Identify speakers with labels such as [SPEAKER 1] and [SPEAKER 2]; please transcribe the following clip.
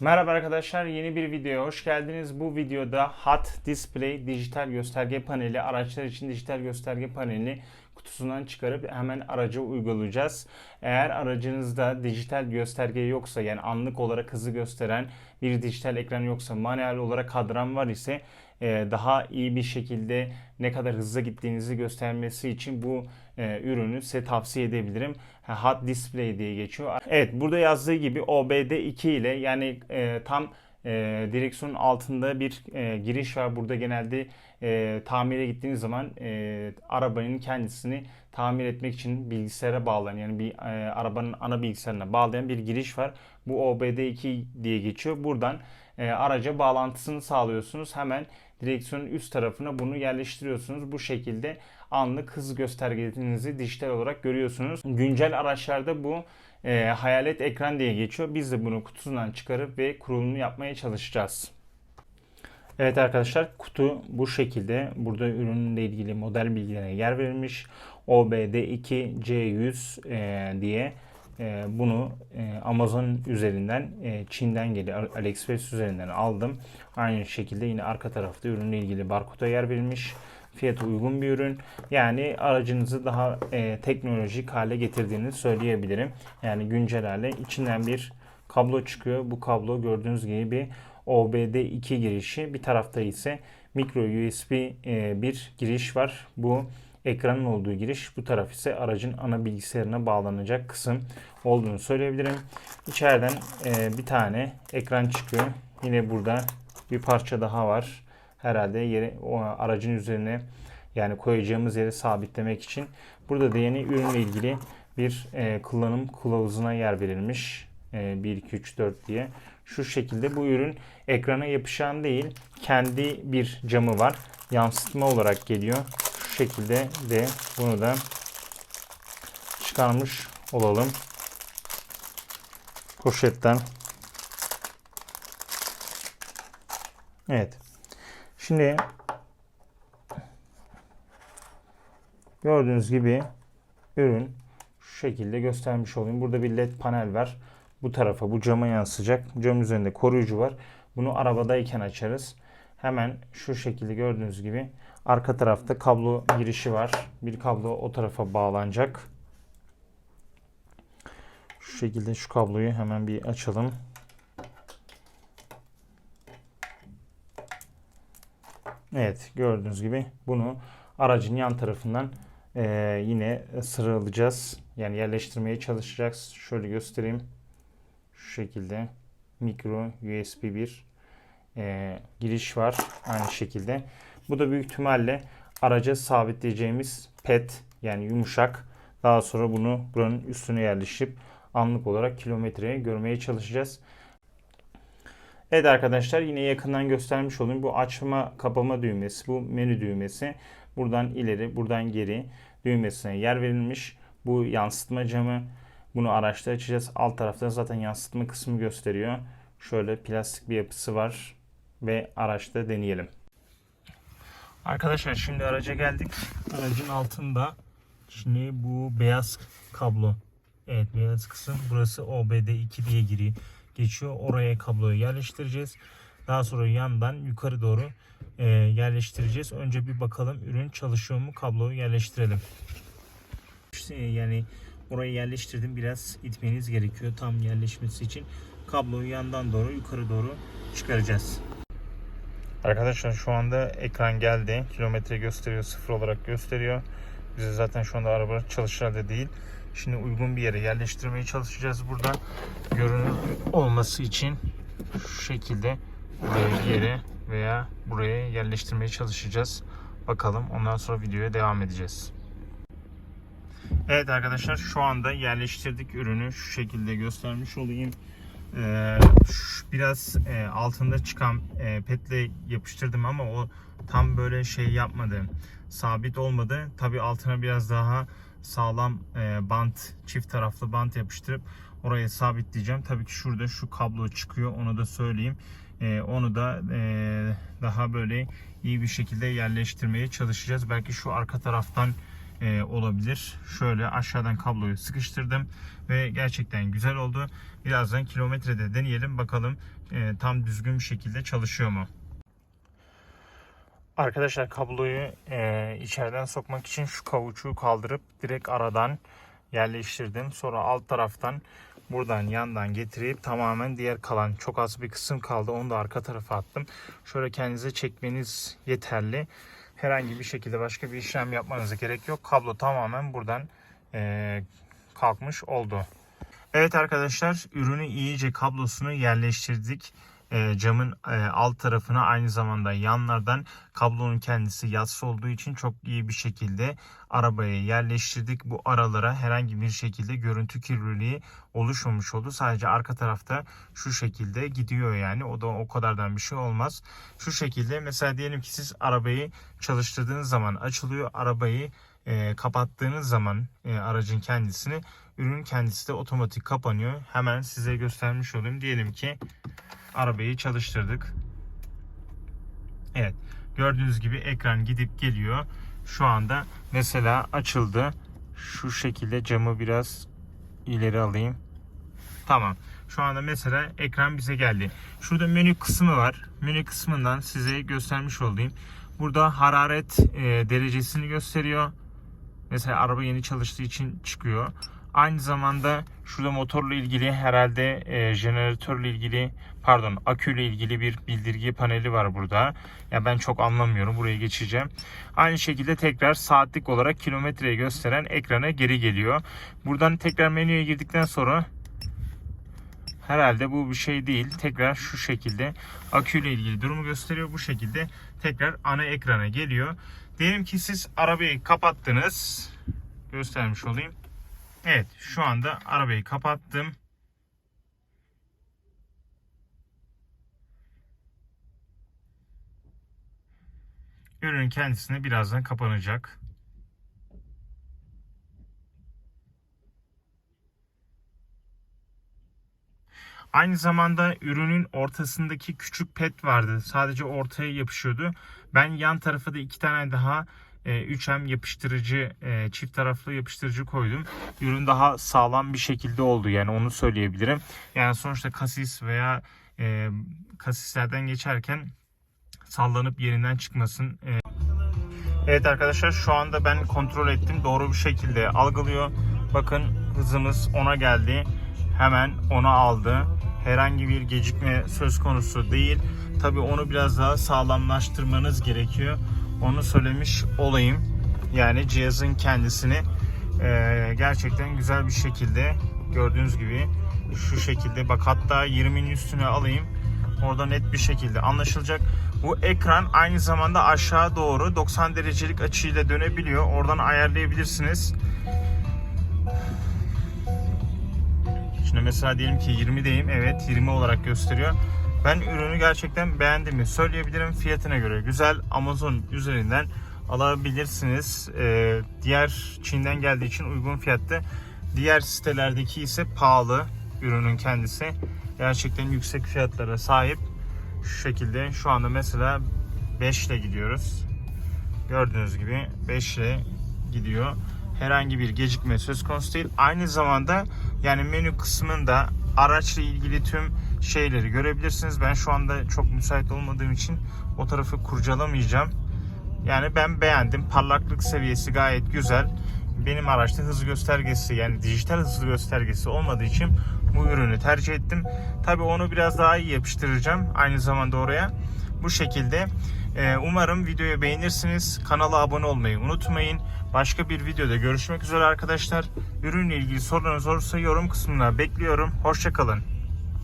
[SPEAKER 1] Merhaba arkadaşlar yeni bir videoya hoş geldiniz. Bu videoda HUD Display dijital gösterge paneli araçlar için dijital gösterge panelini kutusundan çıkarıp hemen araca uygulayacağız. Eğer aracınızda dijital gösterge yoksa yani anlık olarak hızı gösteren bir dijital ekran yoksa manuel olarak kadran var ise e, daha iyi bir şekilde ne kadar hızlı gittiğinizi göstermesi için bu e, ürünü size tavsiye edebilirim. HUD Display diye geçiyor. Evet burada yazdığı gibi OBD2 ile yani e, tam e, direksiyonun altında bir e, giriş var. Burada genelde e, tamire gittiğiniz zaman e, arabanın kendisini tamir etmek için bilgisayara bağlayan yani bir e, arabanın ana bilgisayarına bağlayan bir giriş var. Bu OBD2 diye geçiyor. Buradan e, araca bağlantısını sağlıyorsunuz. Hemen direksiyonun üst tarafına bunu yerleştiriyorsunuz. Bu şekilde anlık hız göstergenizi dijital olarak görüyorsunuz. Güncel araçlarda bu e, hayalet ekran diye geçiyor. Biz de bunu kutusundan çıkarıp ve kurulumunu yapmaya çalışacağız. Evet arkadaşlar kutu bu şekilde. Burada ürünle ilgili model bilgilerine yer verilmiş. OBD2 C100 e, diye e, bunu e, Amazon üzerinden e, Çin'den geliyor. AliExpress üzerinden aldım. Aynı şekilde yine arka tarafta ürünle ilgili barkoda yer verilmiş. Fiyatı uygun bir ürün. Yani aracınızı daha e, teknolojik hale getirdiğini söyleyebilirim. Yani güncel hale. içinden bir kablo çıkıyor. Bu kablo gördüğünüz gibi bir OBD2 girişi. Bir tarafta ise micro USB e, bir giriş var. Bu ekranın olduğu giriş. Bu taraf ise aracın ana bilgisayarına bağlanacak kısım olduğunu söyleyebilirim. İçeriden e, bir tane ekran çıkıyor. Yine burada bir parça daha var. Herhalde yeri o aracın üzerine yani koyacağımız yeri sabitlemek için. Burada da yeni ürünle ilgili bir e, kullanım kılavuzuna yer verilmiş. E, 1, 2, 3, 4 diye. Şu şekilde bu ürün ekrana yapışan değil. Kendi bir camı var. Yansıtma olarak geliyor. Şekilde de bunu da çıkarmış olalım. Poşetten. Evet. Şimdi gördüğünüz gibi ürün şu şekilde göstermiş olayım. Burada bir led panel var. Bu tarafa bu cama yansıyacak. Cam üzerinde koruyucu var. Bunu arabadayken açarız. Hemen şu şekilde gördüğünüz gibi arka tarafta kablo girişi var. Bir kablo o tarafa bağlanacak. Şu şekilde şu kabloyu hemen bir açalım. Evet gördüğünüz gibi bunu aracın yan tarafından e, yine sıralayacağız. Yani yerleştirmeye çalışacağız. Şöyle göstereyim. Şu şekilde mikro USB bir e, giriş var. Aynı şekilde. Bu da büyük ihtimalle araca sabitleyeceğimiz pet yani yumuşak. Daha sonra bunu buranın üstüne yerleşip anlık olarak kilometreye görmeye çalışacağız. Evet arkadaşlar yine yakından göstermiş olayım. Bu açma kapama düğmesi, bu menü düğmesi. Buradan ileri, buradan geri düğmesine yer verilmiş. Bu yansıtma camı. Bunu araçta açacağız. Alt tarafta zaten yansıtma kısmı gösteriyor. Şöyle plastik bir yapısı var ve araçta deneyelim. Arkadaşlar şimdi araca geldik. Aracın altında şimdi bu beyaz kablo. Evet beyaz kısım burası OBD2 diye giriyor geçiyor. Oraya kabloyu yerleştireceğiz. Daha sonra yandan yukarı doğru e, yerleştireceğiz. Önce bir bakalım ürün çalışıyor mu? Kabloyu yerleştirelim. İşte yani orayı yerleştirdim. Biraz itmeniz gerekiyor tam yerleşmesi için. Kabloyu yandan doğru yukarı doğru çıkaracağız. Arkadaşlar şu anda ekran geldi. Kilometre gösteriyor. Sıfır olarak gösteriyor. Bize zaten şu anda araba çalışır halde değil. Şimdi uygun bir yere yerleştirmeye çalışacağız burada. Görünür olması için şu şekilde bir yere veya buraya yerleştirmeye çalışacağız. Bakalım ondan sonra videoya devam edeceğiz. Evet arkadaşlar şu anda yerleştirdik ürünü şu şekilde göstermiş olayım. Ee, biraz e, altında çıkan e, petle yapıştırdım ama o tam böyle şey yapmadı. Sabit olmadı. Tabi altına biraz daha sağlam e, bant, çift taraflı bant yapıştırıp oraya sabitleyeceğim. Tabii ki şurada şu kablo çıkıyor. Onu da söyleyeyim. Onu da daha böyle iyi bir şekilde yerleştirmeye çalışacağız. Belki şu arka taraftan e, olabilir. Şöyle aşağıdan kabloyu sıkıştırdım ve gerçekten güzel oldu. Birazdan kilometrede deneyelim bakalım e, tam düzgün bir şekilde çalışıyor mu? Arkadaşlar kabloyu e, içeriden sokmak için şu kavuçuğu kaldırıp direkt aradan yerleştirdim. Sonra alt taraftan buradan yandan getirip tamamen diğer kalan çok az bir kısım kaldı. Onu da arka tarafa attım. Şöyle kendinize çekmeniz yeterli. Herhangi bir şekilde başka bir işlem yapmanıza gerek yok. Kablo tamamen buradan e, kalkmış oldu. Evet arkadaşlar ürünü iyice kablosunu yerleştirdik. E, camın e, alt tarafına aynı zamanda yanlardan kablonun kendisi yassı olduğu için çok iyi bir şekilde arabaya yerleştirdik. Bu aralara herhangi bir şekilde görüntü kirliliği oluşmamış oldu. Sadece arka tarafta şu şekilde gidiyor yani. O da o kadardan bir şey olmaz. Şu şekilde mesela diyelim ki siz arabayı çalıştırdığınız zaman açılıyor. Arabayı e, kapattığınız zaman e, aracın kendisini ürün kendisi de otomatik kapanıyor. Hemen size göstermiş olayım. Diyelim ki arabayı çalıştırdık. Evet. Gördüğünüz gibi ekran gidip geliyor. Şu anda mesela açıldı. Şu şekilde camı biraz ileri alayım. Tamam. Şu anda mesela ekran bize geldi. Şurada menü kısmı var. Menü kısmından size göstermiş olayım. Burada hararet e, derecesini gösteriyor. Mesela araba yeni çalıştığı için çıkıyor. Aynı zamanda şurada motorla ilgili herhalde e, jeneratörle ilgili pardon aküyle ilgili bir bildirgi paneli var burada. Ya ben çok anlamıyorum. Buraya geçeceğim. Aynı şekilde tekrar saatlik olarak kilometreyi gösteren ekrana geri geliyor. Buradan tekrar menüye girdikten sonra herhalde bu bir şey değil. Tekrar şu şekilde aküyle ilgili durumu gösteriyor. Bu şekilde tekrar ana ekrana geliyor. Diyelim ki siz arabayı kapattınız. Göstermiş olayım. Evet şu anda arabayı kapattım. Ürün kendisine birazdan kapanacak. Aynı zamanda ürünün ortasındaki küçük pet vardı. Sadece ortaya yapışıyordu. Ben yan tarafa da iki tane daha 3M yapıştırıcı, e, çift taraflı yapıştırıcı koydum. Ürün daha sağlam bir şekilde oldu yani onu söyleyebilirim. Yani sonuçta kasis veya e, kasislerden geçerken sallanıp yerinden çıkmasın. E. Evet arkadaşlar şu anda ben kontrol ettim. Doğru bir şekilde algılıyor. Bakın hızımız 10'a geldi. Hemen 10'a aldı. Herhangi bir gecikme söz konusu değil. Tabi onu biraz daha sağlamlaştırmanız gerekiyor. Onu söylemiş olayım. Yani cihazın kendisini e, gerçekten güzel bir şekilde gördüğünüz gibi şu şekilde bak hatta 20'nin üstüne alayım. Orada net bir şekilde anlaşılacak. Bu ekran aynı zamanda aşağı doğru 90 derecelik açıyla dönebiliyor. Oradan ayarlayabilirsiniz. Şimdi mesela diyelim ki 20'deyim. Evet 20 olarak gösteriyor. Ben ürünü gerçekten beğendiğimi söyleyebilirim. Fiyatına göre güzel. Amazon üzerinden alabilirsiniz. Ee, diğer Çin'den geldiği için uygun fiyatta. Diğer sitelerdeki ise pahalı ürünün kendisi. Gerçekten yüksek fiyatlara sahip. Şu şekilde şu anda mesela 5 ile gidiyoruz. Gördüğünüz gibi 5 ile gidiyor. Herhangi bir gecikme söz konusu değil. Aynı zamanda yani menü kısmında araçla ilgili tüm şeyleri görebilirsiniz. Ben şu anda çok müsait olmadığım için o tarafı kurcalamayacağım. Yani ben beğendim. Parlaklık seviyesi gayet güzel. Benim araçta hız göstergesi yani dijital hız göstergesi olmadığı için bu ürünü tercih ettim. Tabi onu biraz daha iyi yapıştıracağım aynı zamanda oraya. Bu şekilde e, umarım videoyu beğenirsiniz. Kanala abone olmayı unutmayın. Başka bir videoda görüşmek üzere arkadaşlar. Ürünle ilgili sorularınız olursa yorum kısmına bekliyorum. Hoşçakalın.